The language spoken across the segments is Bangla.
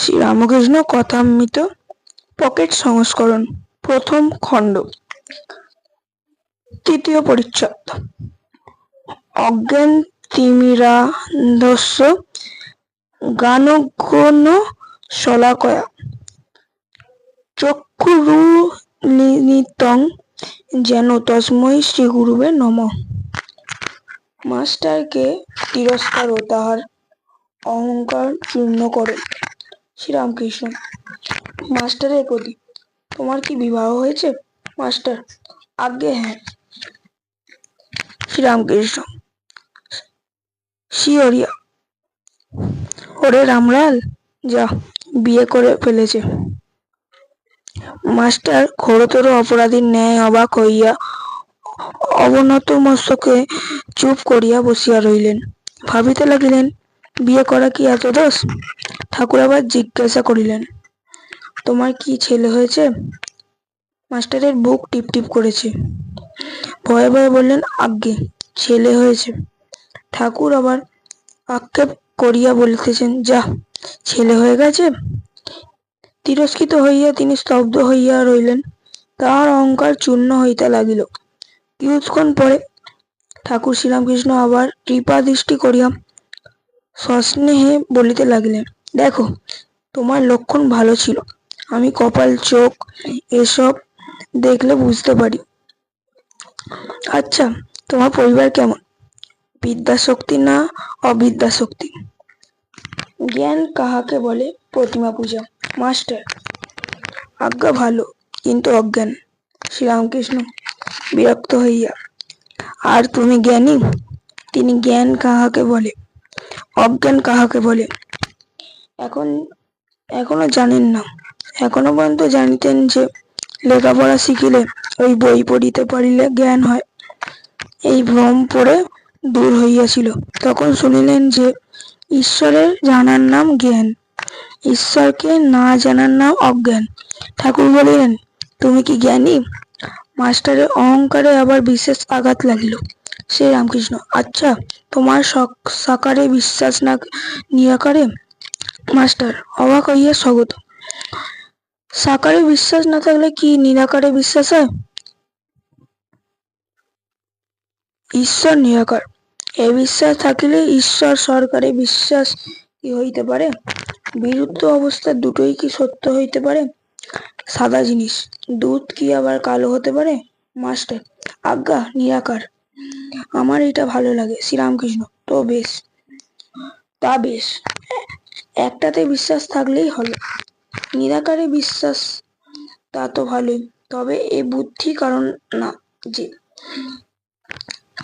শ্রীরামকৃষ্ণ কথামৃত পকেট সংস্করণ, প্রথম খণ্ড। তৃতীয় পরিচ্ছদ। অজ্ঞান তিমিরান্ধস্য গানগণ শলাকয়া। চক্ষুরুন্মিলিতং যেন তস্মৈ শ্রীগুরুবে নমঃ। মাস্টারকে তিরস্কার ও তাহার অহংকার চূর্ণ করো শ্রীরামকৃষ্ণ। মাস্টারের প্রতি তোমার কি বিবাহ হয়েছে? মাস্টার, আজ্ঞে হ্যাঁ। শ্রীরামকৃষ্ণ শিওরিয়া ওরে রামলাল, যা, বিয়ে করে ফেলেছে। মাস্টার ঘোরতর অপরাধীর ন্যায় অবাক হইয়া অবনত মস্তকে চুপ করিয়া বসিয়া রহিলেন ভাবিতে লাগিলেন বিয়ে করা কি এত দোষ? ঠাকুর আবার জিজ্ঞাসা করিলেন, তোমার কি ছেলে হয়েছে? মাস্টারের বুক টিপ টিপ করেছে। ভয়ে ভয়ে বললেন, আজ্ঞে, ছেলে হয়েছে। ঠাকুর আবার আক্ষেপ করিয়া বলিতেছেন, যা, ছেলে হয়ে গেছে? তিরস্কৃত হইয়া তিনি স্তব্ধ হইয়া রইলেন। তাহার অহংকার চূর্ণ হইতে লাগিল। কিছুক্ষণ পরে ঠাকুর শ্রীরামকৃষ্ণ আবার কৃপা দৃষ্টি করিয়া সস্নেহে বলিতে লাগিলেন, দেখো, তোমার লক্ষণ ভালো ছিল। আমি কপাল, চোখ এসব দেখলে বুঝতে পারি। আচ্ছা তোমার পরিবার কেমন? বিদ্যাশক্তি না অবিদ্যাশক্তি? জ্ঞান কাহাকে বলে? প্রতিমা পূজা। মাস্টার, আজ্ঞা ভালো, কিন্তু অজ্ঞান। শ্রীরামকৃষ্ণ, বিরক্ত হইয়া। আর তুমি জ্ঞানী? তিনি জ্ঞান কাহাকে বলে? অজ্ঞান কাহাকে বলে? এখন, এখনও জানেন না। এখনও পর্যন্ত জানিতেন যে লেখাপড়া শিখিলে ওই বই পড়িতে পারিলে জ্ঞান হয়। এই ভ্রম পড়ে দূর হইয়াছিল। তখন শুনিলেন যে ঈশ্বরের জানার নাম জ্ঞান। ঈশ্বরকে না জানার নাম অজ্ঞান। ঠাকুর বলিলেন, তুমি কি জ্ঞানী? মাস্টারের অহংকারে আবার বিশেষ আঘাত লাগিল। সে রামকৃষ্ণ। আচ্ছা তোমার সক- সাকারে বিশ্বাস না নিরাকারে মাস্টার, অবাক হইয়া স্বগত। সাকারে বিশ্বাস না থাকলে কি নিরাকারে বিশ্বাস হয়? ঈশ্বর নিরাকার। এ বিশ্বাস থাকিলে ঈশ্বর সরকারে বিশ্বাস কি হইতে পারে? বিরুদ্ধ অবস্থা দুটোই কি সত্য হইতে পারে? সাদা জিনিস, দুধ কি আবার কালো হতে পারে? মাস্টার, আজ্ঞা, নিরাকার। আমার এটা ভালো লাগে, শ্রীরামকৃষ্ণ, তো বেশ। তা বেশ। একটাতে বিশ্বাস থাকলেই হলো। নিরাকারে বিশ্বাস, তা তো ভালোই। তবে এ বুদ্ধি কারণ না যে,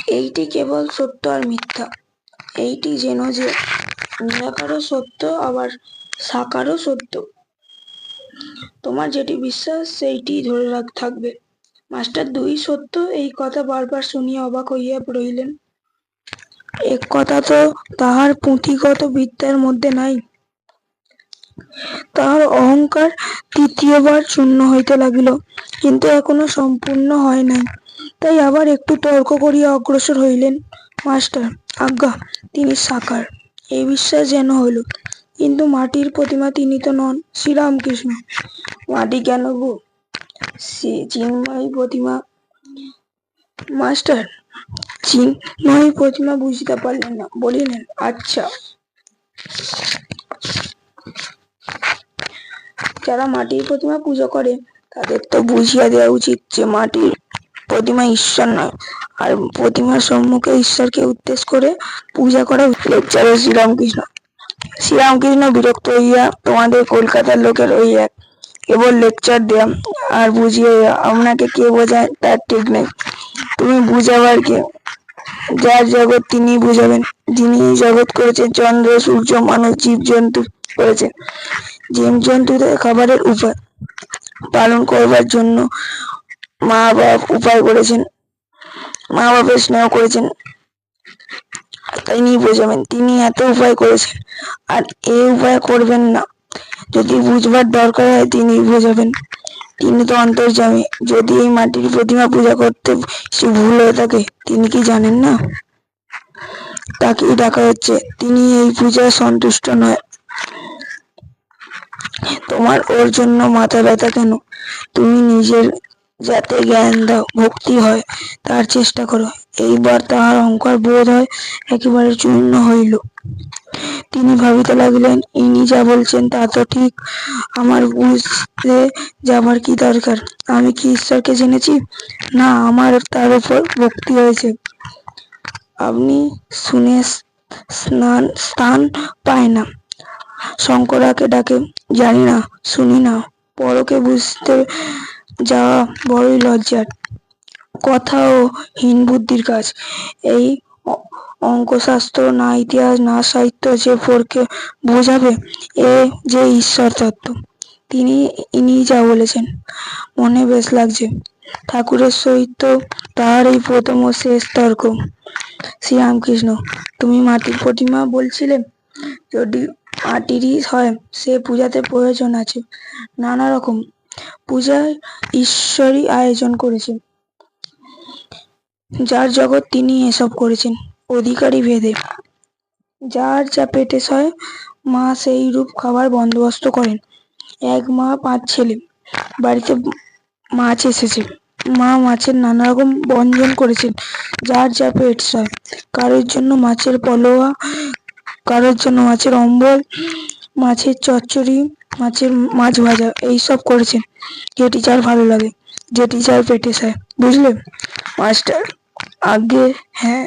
এইটি কেবল সত্য আর মিথ্যা। এইটি যেন যে, নিরাকারও সত্য, আবার সাকারও সত্য। তোমার যেটি বিশ্বাস, সেইটি ধরে রাখ, থাকবে। মাস্টার, দুই সত্য। এই কথা বারবার শুনিয়া অবাক হইয়া রহিলেন এক কথা তো তাহার পুঁথিগত বিদ্যার মধ্যে নাই। তাহার অহংকার তৃতীয়বার চূর্ণ হইতে লাগিল, কিন্তু এখনও সম্পূর্ণ হয় নাই। তাই আবার একটু তর্ক করিয়া অগ্রসর হইলেন মাস্টার। আজ্ঞা, তিনি সাকার। এই বিশ্বাস যেন হইল, কিন্তু মাটির প্রতিমা তিনি তো নন। শ্রীরামকৃষ্ণ। মাটি কেন গো? সে চিন্ময়ী প্রতিমা মাস্টার চিন্ময়ী প্রতিমা বুঝিতে পারলেন না। বলিলেন আচ্ছা। যারা মাটির প্রতিমা পুজো করে, তাদের তো বুঝিয়া দেওয়া উচিত যে মাটির প্রতিমা ঈশ্বর নয়। আর প্রতিমার সম্মুখে ঈশ্বরকে উদ্দেশ্য করে পূজা করা লেকচারে শ্রীরামকৃষ্ণ। শ্রীরামকৃষ্ণ বিরক্ত হইয়া তোমাদের কলকাতার লোকের ওই এক কেবল লেকচার দেয়া আর বুঝিয়ে দেয়া। আপনাকে কে বোঝায় তার ঠিক নেই। তুমি বুঝাবার কে? যার জগৎ তিনি বুঝাবেন। যিনি জগৎ করেছেন, চন্দ্র, সূর্য, মানুষ জীব জন্তু করেছেন। জীব জন্তুদের খাবারের উপায় পালন করবার জন্য মা বাপ উপায় করেছেন। মা বাপের স্নেহ করেছেন। তিনি বোঝাবেন। তিনি এত উপায় করেছেন। আর এ উপায় করবেন না। যদি বুঝবার দরকার হয় তিনি বোঝাবেন। তিনি তো অন্তর্যামী। যদি এই মাটির প্রতিমা পূজা করতে সে ভুল হয়ে থাকে, তিনি কি জানেন না? তাকেই ডাকা হচ্ছে। তিনি এই পূজায় সন্তুষ্ট নয়। তোমার ওর জন্য মাথা ব্যথা কেন? তুমি নিজের যাতে জ্ঞান দাও, ভক্তি হয়, তার চেষ্টা করো। এইবার তাহার অহংকার বোধ হয় একেবারে চূর্ণ হইল। তিনি ভাবিতে লাগিলেন, ইনি যা বলছেন তা তো ঠিক। আমার বুঝতে যাবার কি দরকার? আমি কি ঈশ্বরকে জেনেছি? না, আমার তার উপর ভক্তি হয়েছে। আপনি শুনে স্নান, স্থান পায় না। শঙ্করাকে ডাকে, জানি না, শুনি না। পরকে বুঝতে যাওয়া বড়ই লজ্জার। কথা ও হীন বুদ্ধির কাজ। এই অঙ্কশাস্ত্র না ইতিহাস, না সাহিত্য যে পড়কে বোঝাবে, এ যে ঈশ্বর তত্ত্ব তিনি ইনি যা বলেছেন। মনে বেশ লাগছে। ঠাকুরের সহিত তাহার এই প্রথম ও শেষ তর্ক। শ্রীরামকৃষ্ণ, তুমি মাটির প্রতিমা বলছিলে? যদি মাটিরই হয়, সে পূজাতে প্রয়োজন আছে। নানা রকম পূজায় ঈশ্বরই আয়োজন করেছেন যার জগৎ তিনি এসব করেছেন, অধিকারী ভেদে। যার যা পেটে সয়, মা সেই রূপ খাবার বন্দোবস্ত করেন। এক মা, পাঁচ ছেলে। বাড়িতে মাছ এসেছে। মা মাছের নানা রকম ব্যঞ্জন করেছেন, যার যা পেট সয়। কারোর জন্য মাছের পলোয়া কারোর জন্য মাছের অম্বল, মাছের চচ্চড়ি, মাছের মাছ ভাজা, এইসব করেছেন। যেটি যার ভালো লাগে, যেটি যার পেটে সয়। বুঝলে? মাস্টার আগে হ্যাঁ